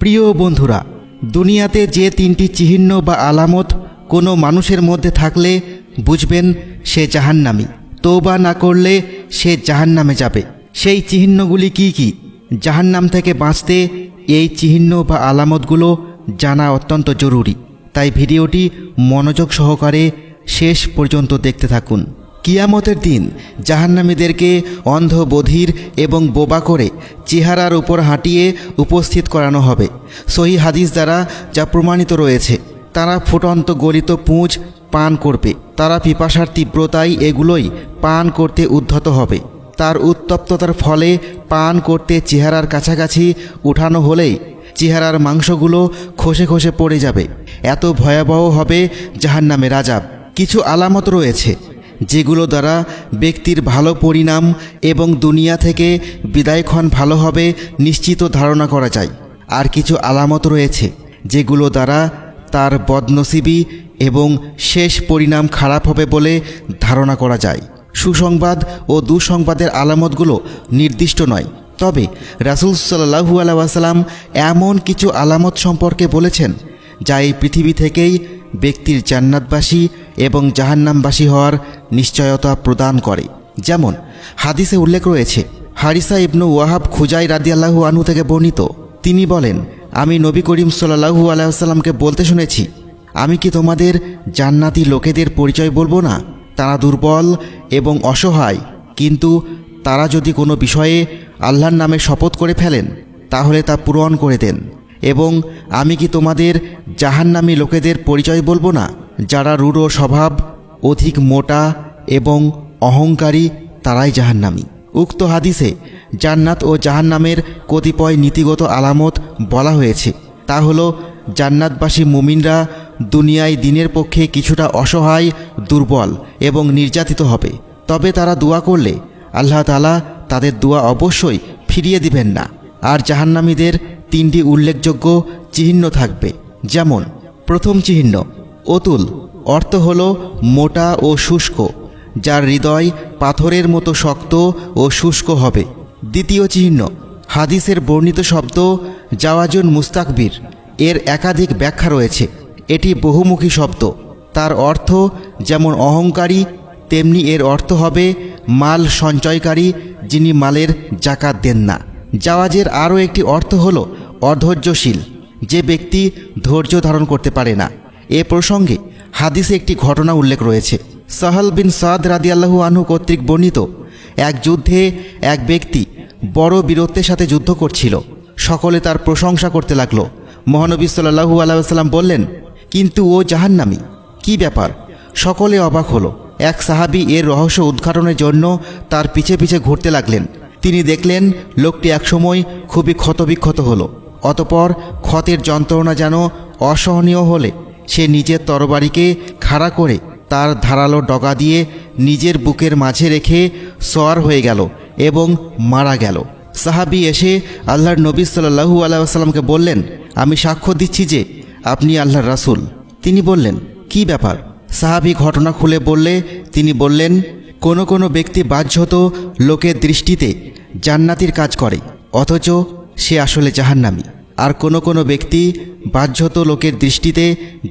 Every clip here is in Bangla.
প্রিয় বন্ধুরা, দুনিয়াতে যে তিনটি চিহ্ন বা আলামত কোনো মানুষের মধ্যে থাকলে বুঝবেন সে জাহান্নামি। তৌবা না করলে সে জাহান্নামে যাবে। সেই চিহ্নগুলি কি কি? জাহান্নাম থেকে বাঁচতে এই চিহ্ন বা আলামতগুলো জানা অত্যন্ত জরুরি। তাই ভিডিওটি মনোযোগ সহকারে শেষ পর্যন্ত দেখতে থাকুন। কিয়ামতের দিন জাহান্নামীদেরকে অন্ধ বধির এবং বোবা করে চেহারার উপর হাঁটিয়ে উপস্থিত করানো হবে। সহি হাদিস দ্বারা যা প্রমাণিত রয়েছে, তারা ফুটন্ত গলিত পুঁজ পান করবে। তারা পিপাসার তীব্রতায় এগুলোই পান করতে উদ্ধত হবে। তার উত্তপ্ততার ফলে পান করতে চেহারার কাছাকাছি উঠানো হলেই চেহারার মাংসগুলো খসে খসে পড়ে যাবে। এত ভয়াবহ হবে জাহান্নামের আজাব কিছু আলামত রয়েছে। যেগুলো দ্বারা ব্যক্তির ভালো পরিণাম এবং দুনিয়া থেকে বিদায়ক্ষণ ভালো হবে নিশ্চিত ধারণা করা যায়। আর কিছু আলামত রয়েছে, যেগুলো দ্বারা তার বদনসিবি এবং শেষ পরিণাম খারাপ হবে বলে ধারণা করা যায়। সুসংবাদ ও দুঃসংবাদের আলামতগুলো নির্দিষ্ট নয়, তবে রাসুল সাল্লাহু আলাইসাল্লাম এমন কিছু আলামত সম্পর্কে বলেছেন, যা এই পৃথিবী থেকেই ব্যক্তির জান্নাতবাসী এবং জাহান্নামবাসী হওয়ার নিশ্চয়তা প্রদান করে। যেমন, হাদিসে উল্লেখ রয়েছে, হারিসা ইবনু ওয়াহাব খুজাই রাদিয়াল্লাহু আনহু থেকে বর্ণিত। তিনি বলেন, আমি নবী করিম সাল্লাহু আলাইসাল্লামকে বলতে শুনেছি, আমি কি তোমাদের জান্নাতি লোকেদের পরিচয় বলব না? তারা দুর্বল এবং অসহায়, কিন্তু তারা যদি কোনো বিষয়ে আল্লাহর নামে শপথ করে ফেলেন, তাহলে তা পূরণ করে দেন। এবং আমি কি তোমাদের জাহান্নামী লোকেদের পরিচয় বলব না, যারা রূঢ় স্বভাব, অধিক মোটা এবং অহংকারী, তারাই জাহান্নামী। উক্ত হাদিসে জান্নাত ও জাহান্নামের কতিপয় নীতিগত আলামত বলা হয়েছে। তা হলো, জান্নাতবাসী মুমিনরা দুনিয়ায় দিনের পক্ষে কিছুটা অসহায়, দুর্বল এবং নির্যাতিত হবে। তবে তারা দোয়া করলে আল্লাহ তালা তাদের দোয়া অবশ্যই ফিরিয়ে দিবেন না। আর জাহান্নামীদের তিনটি উল্লেখযোগ্য চিহ্ন থাকবে। যেমন, প্রথম চিহ্ন, অতুল। অর্থ হল মোটা ও শুষ্ক, যার হৃদয় পাথরের মতো শক্ত ও শুষ্ক হবে। দ্বিতীয় চিহ্ন, হাদিসের বর্ণিত শব্দ জাওয়াজুন মুস্তাকবির। এর একাধিক ব্যাখ্যা রয়েছে। এটি বহুমুখী শব্দ। তার অর্থ যেমন অহংকারী, তেমনি এর অর্থ হবে মাল সঞ্চয়কারী, যিনি মালের জাকাত দেন না। জাওয়াজের আরও একটি অর্থ হল অধৈর্যশীল। যে ব্যক্তি ধৈর্য ধারণ করতে পারে না। এ প্রসঙ্গে হাদিসে একটি ঘটনা উল্লেখ রয়েছে। সাহাল বিন সাদ রাদিয়াল্লাহু আনহু কর্তৃক বর্ণিত, এক যুদ্ধে এক ব্যক্তি বড় বীরত্বের সাথে যুদ্ধ করছিল। সকলে তার প্রশংসা করতে লাগল। মহানবী সাল্লাহু আলাইসাল্লাম বললেন, কিন্তু ও জাহান্নামি, কি ব্যাপার? সকলে অবাক হলো। এক সাহাবি এর রহস্য উদ্ঘাটনের জন্য তার পিছে পিছে ঘুরতে লাগলেন। তিনি দেখলেন লোকটি একসময় খুবই ক্ষতবিক্ষত হলো। অতপর ক্ষতের যন্ত্রণা যেন অসহনীয় হলে সে নিজের তরবারিকে খাড়া করে তার ধারালো ডগা দিয়ে নিজের বুকের মাঝে রেখে সোয়ার হয়ে গেল এবং মারা গেল। সাহাবি এসে আল্লাহর নবী সাল্লাহু আলাইসাল্লামকে বললেন, আমি সাক্ষ্য দিচ্ছি যে আপনি আল্লাহর রাসুল। তিনি বললেন, কি ব্যাপার? সাহাবি ঘটনা খুলে বললে, তিনি বললেন, কোনো কোনো ব্যক্তি বাহ্যত লোকের দৃষ্টিতে জান্নাতির কাজ করে, অথচ সে আসলে জাহান্নামী। আর কোনো কোনো ব্যক্তি বাহ্যত লোকের দৃষ্টিতে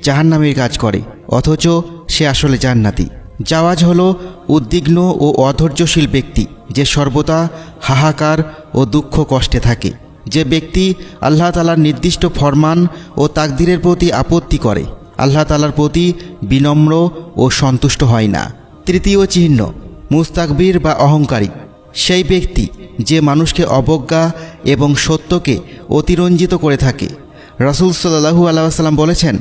জাহান্নামীর কাজ করে, অথচ সে আসলে জান্নাতি। জাওয়াজ হলো উদ্বিগ্ন ও অধৈর্যশীল ব্যক্তি, যে সর্বদা হাহাকার ও দুঃখ কষ্টে থাকে। যে ব্যক্তি আল্লাহ তালার নির্দিষ্ট ফরমান ও তাকদিরের প্রতি আপত্তি করে, আল্লাহ তালার প্রতি বিনম্র ও সন্তুষ্ট হয় না। তৃতীয় চিহ্ন, মুস্তাকবির বা অহংকারী। সেই ব্যক্তি যে মানুষকে অবজ্ঞা এবং সত্যকে অতিরঞ্জিত করে থাকে। রাসুল সাল্লাহু আল্লাহ বলেছেন,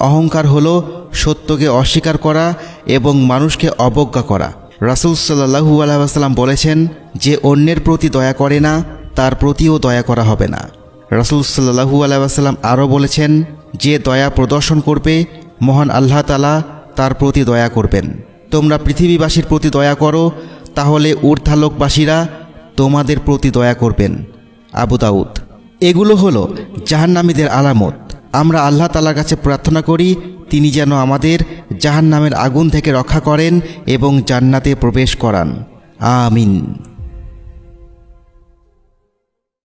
অহংকার হল সত্যকে অস্বীকার করা এবং মানুষকে অবজ্ঞা করা। রাসুল সাল্লাহু আলাইসাল্লাম বলেছেন, যে অন্যের প্রতি দয়া করে না, তার প্রতিও দয়া করা হবে না। রাসুল সাল্লাহু আলাইসাল্লাম আরও বলেছেন, যে দয়া প্রদর্শন করবে, মহান আল্লাহ তালা তার প্রতি দয়া করবেন। তোমরা পৃথিবীবাসীর প্রতি দয়া করো, তাহলে ঊর্ধ্বালোকবাসীরা তোমাদের প্রতি দয়া করবেন, আবু দাউদ। এগুলো হলো জাহান্নামীদের আলামত। আমরা আল্লাহ তালার কাছে প্রার্থনা করি, তিনি যেন আমাদের জাহান্নামের আগুন থেকে রক্ষা করেন এবং জান্নাতে প্রবেশ করান। আমিন।